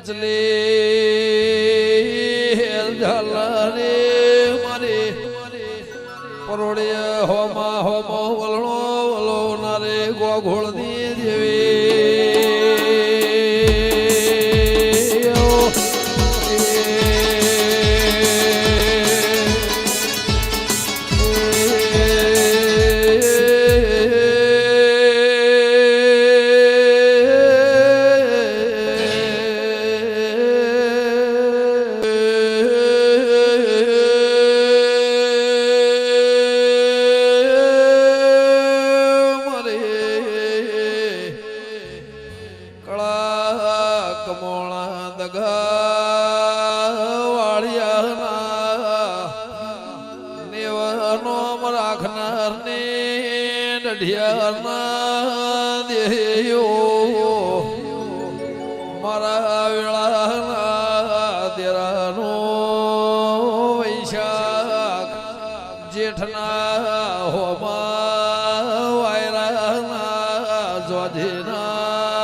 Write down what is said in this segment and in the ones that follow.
નેચલી ઝાલાને મારી પરોળીએ હોમા હોમો વલણો વલો નારે ગોઘોળની જેઠના હોમા વાયરાના જોધીના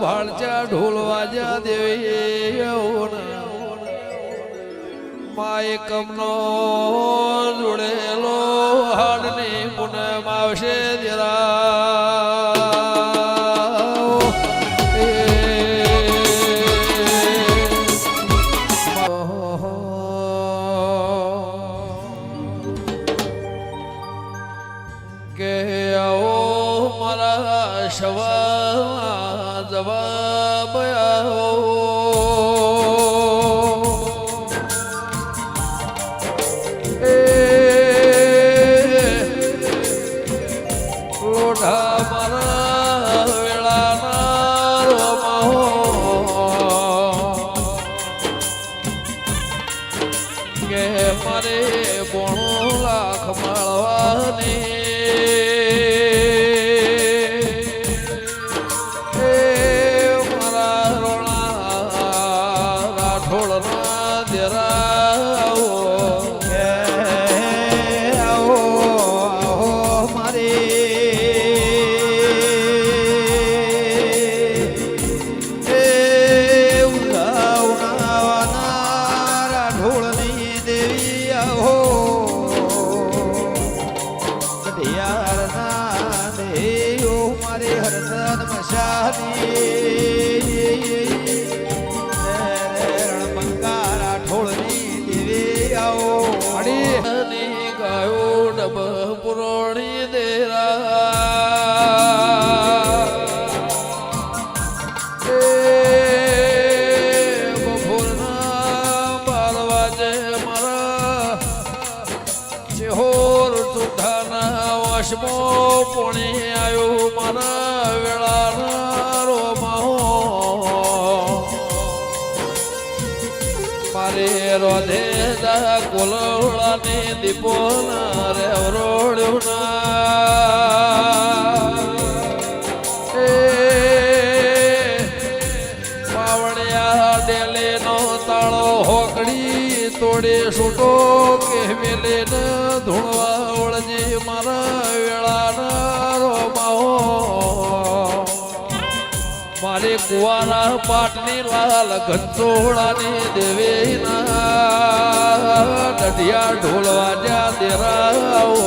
ભાણચા ઢોલ વાજા દેવી માયકમનો જોડેલો Hadi રોડ્યું ના એ પાવણિયા ડેલે નો તાળો હોકડી તોડે છૂટો કે મેલે ધૂણવા વળજે મારા વેળાના. મારે કુવાના પાટની લાલ ઘંચોળાની દેવીના દઢિયા ઢોલ વાજા દેરાઓ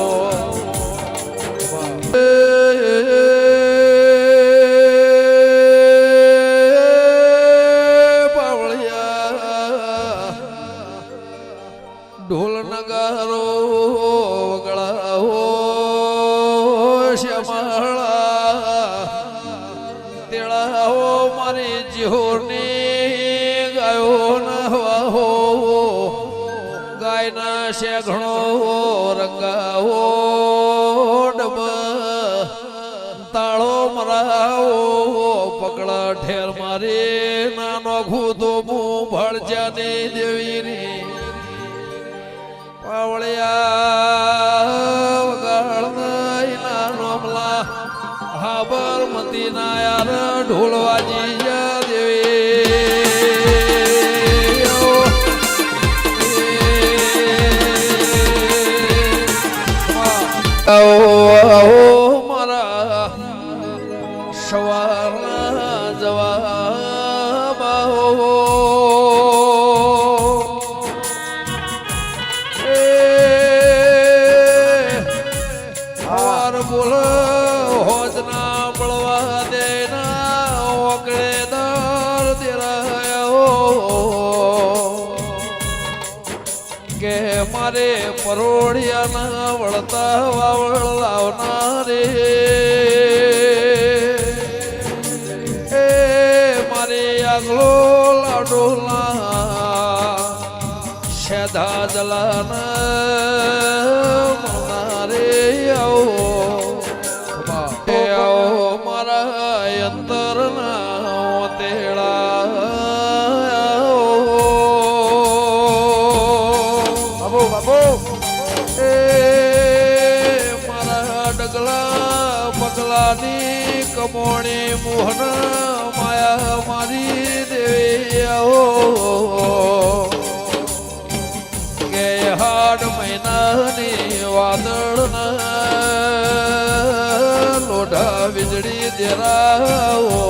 ઢોલ નગારો. જીહોરની ગાયો નહવાહો ગાયના શેઘણો રંગાવો, ડબ તાળો મરાવો પકડા ઠેર મારે, નાનો ઘૂતો મું ભળજાની દેવીની. પાવળિયા વગાડ નાનોમલા હાબર મતી ના યાર ઢોલવાજી oh, oh, oh. oh મારે પરોડિયાના વળતા વાવળ લાવનારે. એ મારે આગલો લાડોલા શેધા જલાના વાદળના લોઢા વીજળી દેરાવો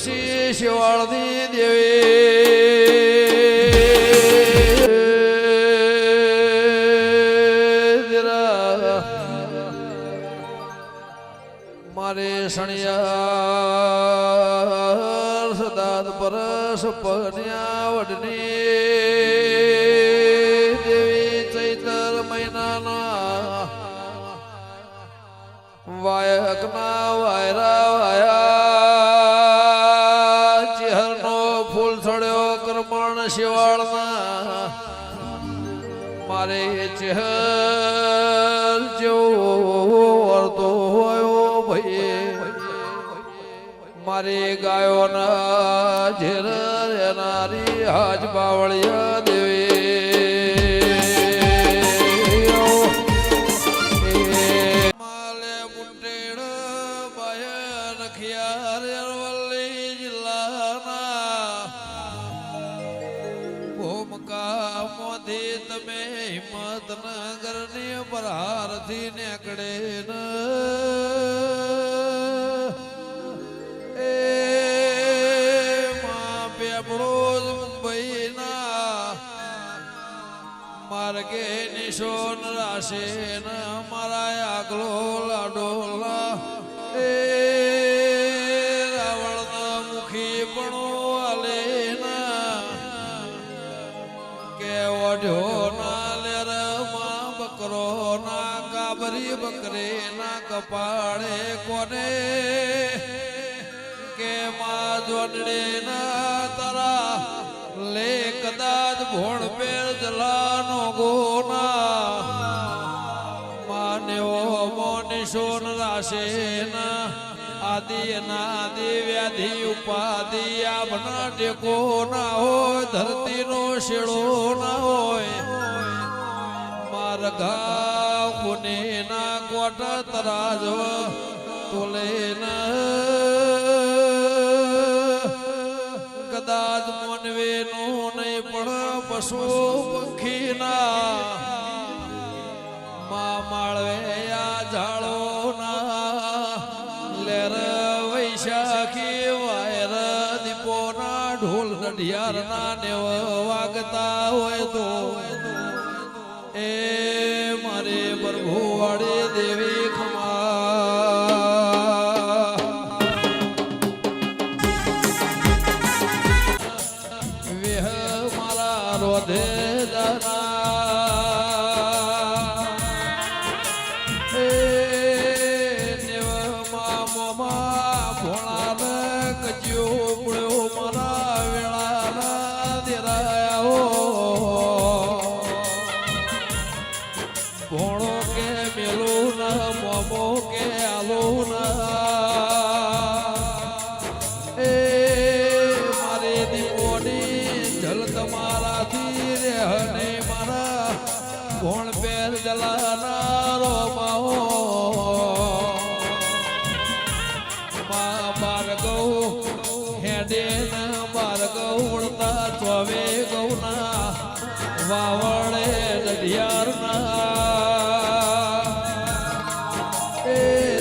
કમસી શિવાળની દેવી. મારે શણિયા સદાત પરસ પન્યા વડની છોડ્યો શિવાળમાં મારે ચહેલ જેવો વર્તો હોય ભાઈ. મારે ગાયોના ઝેર રેનારી હાજ બાવળિયા જ મુંબઈના માર્ગે નિશોન રાશે મારા આગલો લાડોલા. એ રાવણના મુખી પણ આલે કે ઓઢ્યો ના લેરમાં બકરો ના કાબરી બકરે ના કપાળે કોને કે માં જોડડે ના તારા લે કદાચ ભોણ પેર જલાનો ગોના. માન્યો સોન રાશે ના. આદિ વ્યાધિ ઉપાધિ આપના ટેકો ના હોય, ધરતીનો શેળો ના હોય. માર્ગા પુને ના કોટ તરાજ, તોલે કદાચ પણ પશુ પંખી ના માં માળવે આ ઝાડો ના લેર વૈશાખી વાયર દીપો ના ઢોલ નડિયાર ના વાગતા હોય તો. એ મારે પ્રભુ વાળી દેવી રોધે જના વાવળે દઢિયારના. એ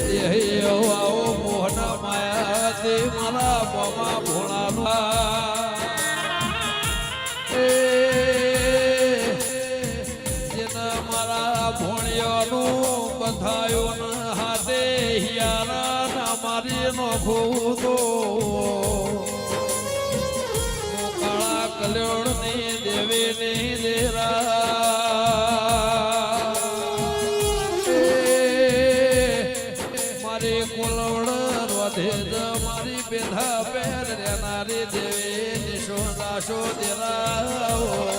દેહ્યો આવો મોહન માયા તે મારા મોમા ભોળાનો. જેના મારા ભોણિયાનું બંધાયું હાથે હિયારા મારી નો ભૂતો કાળા કલ્યાણની દેવી ની દેરા મારી કુલવડ વધે જ મારી બેધા પેર રહેનારી દેવી નિશો દાશો દેરાઓ